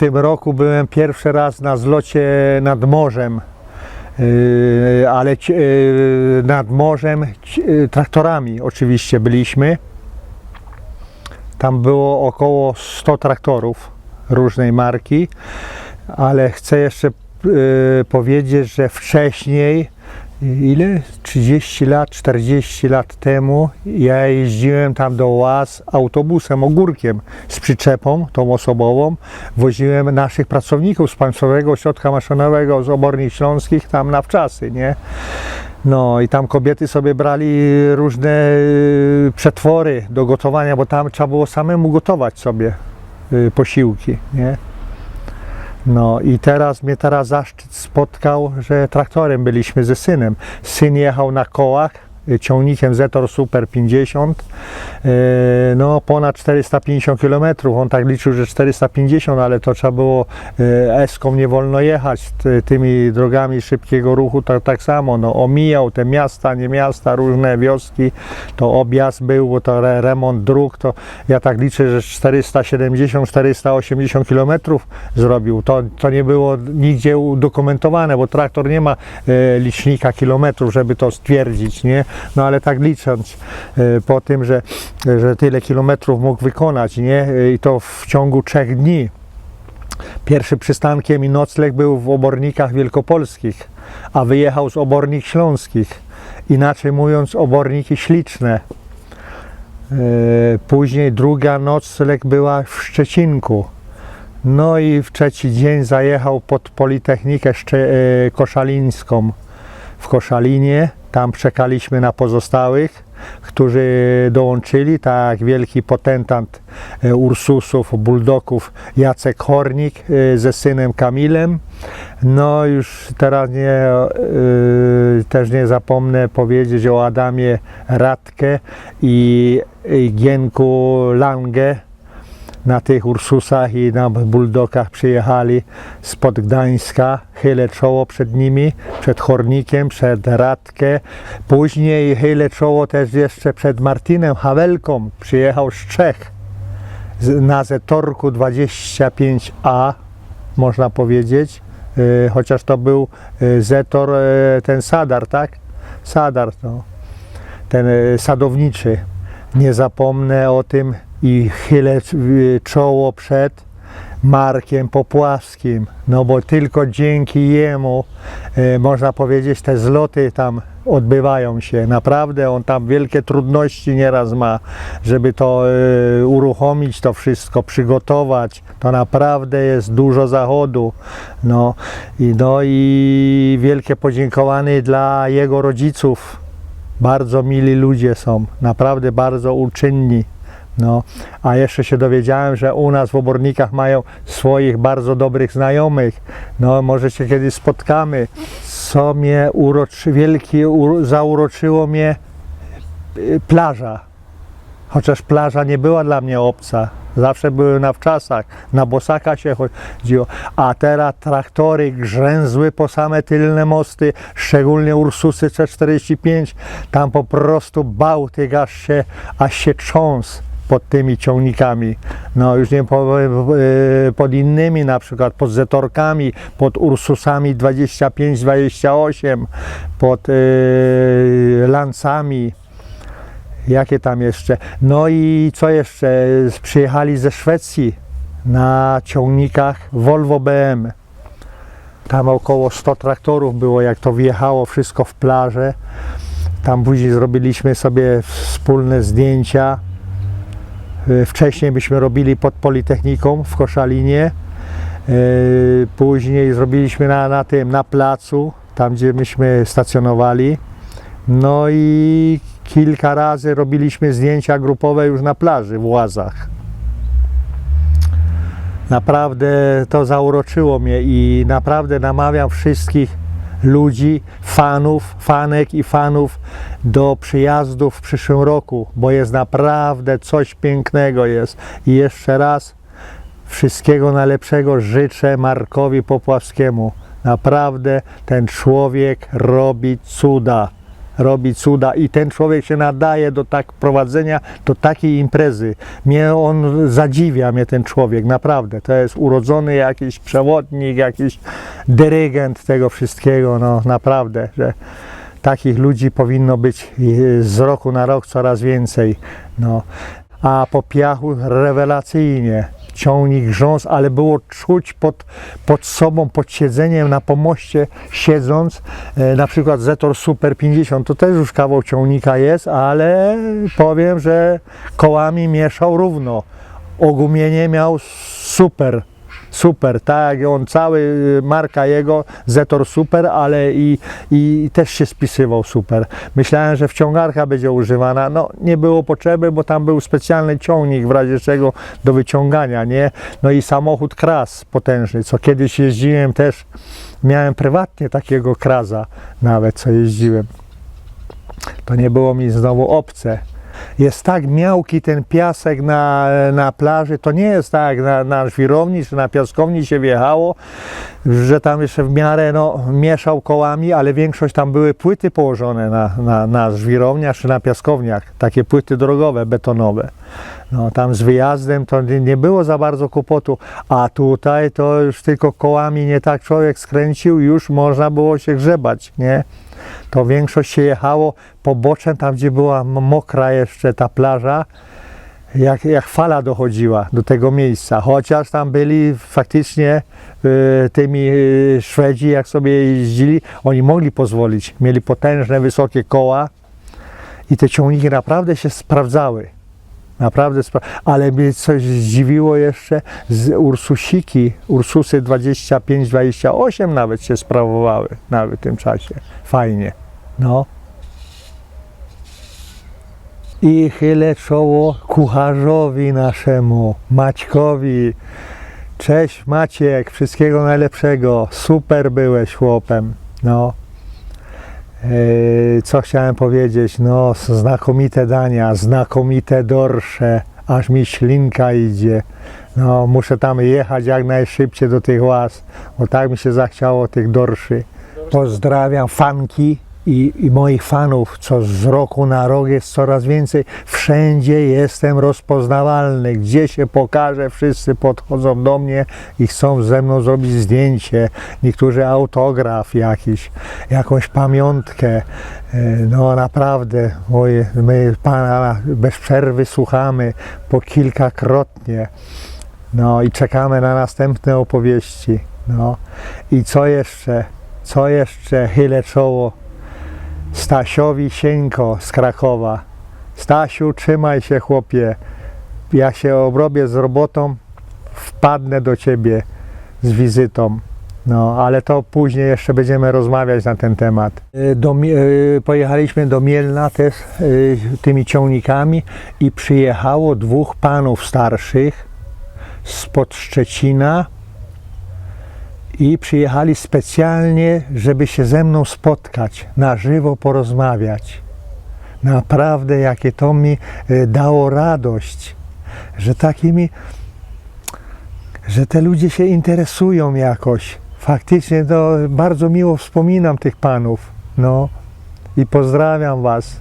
tym roku byłem pierwszy raz na zlocie nad morzem, Yy, ale yy, nad morzem yy, traktorami oczywiście byliśmy. Tam było około 100 traktorów różnej marki, ale chcę jeszcze powiedzieć, że wcześniej, ile? 30 lat, 40 lat temu, ja jeździłem tam do Łaz autobusem, ogórkiem z przyczepą, tą osobową. Woziłem naszych pracowników z Państwowego Ośrodka Maszynowego z Obornik Śląskich tam na wczasy, nie? No i tam kobiety sobie brali różne y, przetwory do gotowania, bo tam trzeba było samemu gotować sobie y, posiłki, nie? No i teraz mnie teraz zaszczyt spotkał, że traktorem byliśmy ze synem. Syn jechał na kołach, y, ciągnikiem Zetor Super 50, y, no ponad 450 km. On tak liczył, że 450, ale to trzeba było y, Eską nie wolno jechać ty- tymi drogami szybkiego ruchu, tak, tak samo. No, omijał te miasta, nie miasta, różne wioski. To objazd był, bo to re, remont dróg, to ja tak liczę, że 470-480 km zrobił. To, to nie było nigdzie udokumentowane, bo traktor nie ma e, licznika kilometrów, żeby to stwierdzić, nie? No ale tak licząc po tym, że, że tyle kilometrów mógł wykonać, nie? I to w ciągu trzech dni. Pierwszym przystankiem i nocleg był w obornikach wielkopolskich, a wyjechał z obornik śląskich. Inaczej mówiąc, oborniki śliczne. E, Później druga nocleg była w Szczecinku. No i w trzeci dzień zajechał pod Politechnikę e, Koszalińską w Koszalinie. Tam czekaliśmy na pozostałych, którzy dołączyli, tak wielki potentant e, Ursusów, Bulldogów Jacek Hornik e, ze synem Kamilem. No już teraz nie, e, też nie zapomnę powiedzieć o Adamie Radke i Gienku Lange na tych Ursusach i na Bulldogach przyjechali spod Gdańska. Chylę czoło przed nimi, przed Hornikiem, przed Radkę. Później chylę czoło też jeszcze przed Martinem Hawelką. Przyjechał z Czech na Zetorku 25A, można powiedzieć. E, Chociaż to był e, Zetor, e, ten Sadar, tak? Sadar, no. ten sadowniczy. Nie zapomnę o tym i chylę y, czoło przed Markiem Popławskim, no bo tylko dzięki jemu e, można powiedzieć te zloty tam odbywają się. Naprawdę on tam wielkie trudności nieraz ma, żeby to e, uruchomić, to wszystko przygotować. To naprawdę jest dużo zachodu. No i, no i wielkie podziękowanie dla jego rodziców. Bardzo mili ludzie są, naprawdę bardzo uczynni. No, a jeszcze się dowiedziałem, że u nas w Obornikach mają swoich bardzo dobrych znajomych. No, może się kiedyś spotkamy. Co mnie uroczy, wielki, u, zauroczyło mnie y, plaża. Chociaż plaża nie była dla mnie obca. Zawsze były na wczasach, na bosaka się chodziło. A teraz traktory grzęzły po same tylne mosty, szczególnie Ursusy C45. Tam po prostu Bałtyk aż się, aż się trząsł pod tymi ciągnikami. No już nie powiem e, pod innymi, na przykład pod Zetorkami, pod Ursusami 25-28, pod e, Lancami. Jakie tam jeszcze? No i co jeszcze? Przyjechali ze Szwecji na ciągnikach Volvo BM. Tam około 100 traktorów było, jak to wjechało wszystko w plażę. Tam później zrobiliśmy sobie wspólne zdjęcia. Y, Wcześniej byśmy robili pod Politechniką w Koszalinie. Y, Później zrobiliśmy na, na tym, na placu, tam gdzie myśmy stacjonowali. No i kilka razy robiliśmy zdjęcia grupowe już na plaży w Łazach. Naprawdę to zauroczyło mnie i naprawdę namawiam wszystkich ludzi, fanów, fanek i fanów do przyjazdu w przyszłym roku, bo jest naprawdę coś pięknego jest. I jeszcze raz wszystkiego najlepszego życzę Markowi Popławskiemu. Naprawdę ten człowiek robi cuda. robi cuda i ten człowiek się nadaje do tak prowadzenia, do takiej imprezy. Mnie on zadziwia, mnie ten człowiek, naprawdę. To jest urodzony jakiś przewodnik, jakiś dyrygent tego wszystkiego, no naprawdę, że takich ludzi powinno być y, z roku na rok coraz więcej. No. A po piachu rewelacyjnie. Ciągnik grząs, ale było czuć pod, pod sobą, pod siedzeniem na pomoście siedząc, e, na przykład Zetor Super 50, to też już kawał ciągnika jest, ale powiem, że kołami mieszał równo. Ogumienie miał super, super, tak, on cały, y, marka jego, Zetor Super, ale i, i też się spisywał super. Myślałem, że wciągarka będzie używana, no nie było potrzeby, bo tam był specjalny ciągnik w razie czego do wyciągania, nie? No i samochód kras potężny, co kiedyś jeździłem też, miałem prywatnie takiego kraza nawet, co jeździłem. To nie było mi znowu obce jest tak miałki ten piasek na, na plaży, to nie jest tak na, na żwirowni czy na piaskowni się wjechało, że tam jeszcze w miarę no, mieszał kołami, ale większość tam były płyty położone na, na, na żwirowniach czy na piaskowniach, takie płyty drogowe, betonowe. No, tam z wyjazdem to nie, nie było za bardzo kłopotu, a tutaj to już tylko kołami nie tak człowiek skręcił, już można było się grzebać, nie? To większość się jechało poboczem, tam gdzie była mokra jeszcze ta plaża, jak, jak fala dochodziła do tego miejsca. Chociaż tam byli faktycznie y, tymi y, Szwedzi, jak sobie jeździli, oni mogli pozwolić. Mieli potężne, wysokie koła i te ciągniki naprawdę się sprawdzały. Naprawdę, ale mnie coś zdziwiło jeszcze, z Ursusiki, Ursusy 25-28 nawet się sprawowały nawet w tym czasie. Fajnie, no. I chylę czoło kucharzowi naszemu, Maćkowi. Cześć Maciek, wszystkiego najlepszego. Super byłeś chłopem, no. Yy, Co chciałem powiedzieć? No, znakomite dania, znakomite dorsze, aż mi ślinka idzie. No, muszę tam jechać jak najszybciej do tych łaz, bo tak mi się zachciało tych dorszy. Pozdrawiam fanki i, i moich fanów, co z roku na rok jest coraz więcej. Wszędzie jestem rozpoznawalny. Gdzie się pokażę, wszyscy podchodzą do mnie i chcą ze mną zrobić zdjęcie. Niektórzy autograf jakiś, jakąś pamiątkę. E, No naprawdę, moje, my Pana bez przerwy słuchamy po kilkakrotnie. No i czekamy na następne opowieści. No i co jeszcze? Co jeszcze? Chylę czoło Stasiowi Sieńko z Krakowa. Stasiu, trzymaj się chłopie. Ja się obrobię z robotą, wpadnę do ciebie z wizytą. No, ale to później jeszcze będziemy rozmawiać na ten temat. Y, Do, y, pojechaliśmy do Mielna też y, tymi ciągnikami i przyjechało dwóch panów starszych spod Szczecina i przyjechali specjalnie, żeby się ze mną spotkać, na żywo porozmawiać. Naprawdę, jakie to mi y, dało radość, że takimi, że te ludzie się interesują jakoś. Faktycznie to bardzo miło wspominam tych panów. No i pozdrawiam Was.